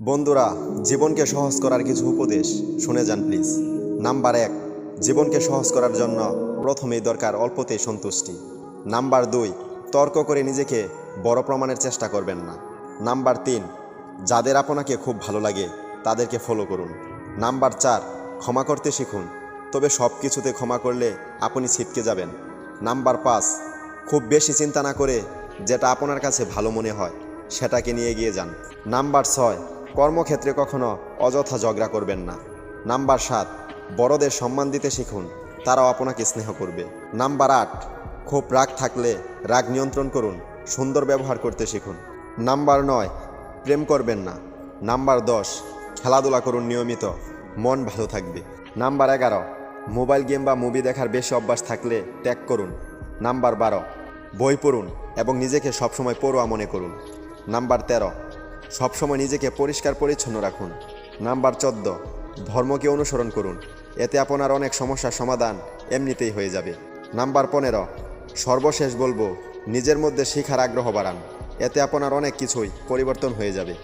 বন্ধুরা, জীবনকে সহজ করার কিছু উপদেশ শুনে যান প্লিজ। নাম্বার এক, জীবনকে সহজ করার জন্য প্রথমেই দরকার অল্পতেই সন্তুষ্টি। নাম্বার দুই, তর্ক করে নিজেকে বড় প্রমাণের চেষ্টা করবেন না। নাম্বার তিন, যাদের আপনাকে খুব ভালো লাগে, তাদেরকে ফলো করুন। নাম্বার চার, ক্ষমা করতে শিখুন। তবে সব কিছুতে ক্ষমা করলে আপনি ছিটকে যাবেন। নাম্বার পাঁচ, খুব বেশি চিন্তা না করে যেটা আপনার কাছে ভালো মনে হয়, সেটাকে নিয়ে গিয়ে যান। নাম্বার ছয় কর্মক্ষেত্রে কখনো অযথা ঝগড়া করবেন না। নাম্বার সাত, বড়দের সম্মান দিতে শিখুন। তারাও আপনাকে স্নেহ করবে। নাম্বার আট, খুব রাগ থাকলে রাগ নিয়ন্ত্রণ করুন। সুন্দর ব্যবহার করতে শিখুন। নাম্বার নয়, প্রেম করবেন না। নাম্বার দশ, খেলাধুলা করুন নিয়মিত। মন ভালো থাকবে। নাম্বার এগারো, মোবাইল গেম বা মুভি দেখার বেশি অভ্যাস থাকলে ত্যাগ করুন। নাম্বার বারো, বই পড়ুন এবং নিজেকে সবসময় পড়ুয়া মনে করুন। নাম্বার তেরো সবসময় নিজেকে পরিষ্কার পরিচ্ছন্ন রাখুন। নাম্বার চোদ্দ, ধর্মকে অনুসরণ করুন। এতে আপনার অনেক সমস্যার সমাধান এমনিতেই হয়ে যাবে। নাম্বার পনেরো, সর্বশেষ বলব, নিজের মধ্যে শিখার আগ্রহ বাড়ান। এতে আপনার অনেক কিছুই পরিবর্তন হয়ে যাবে।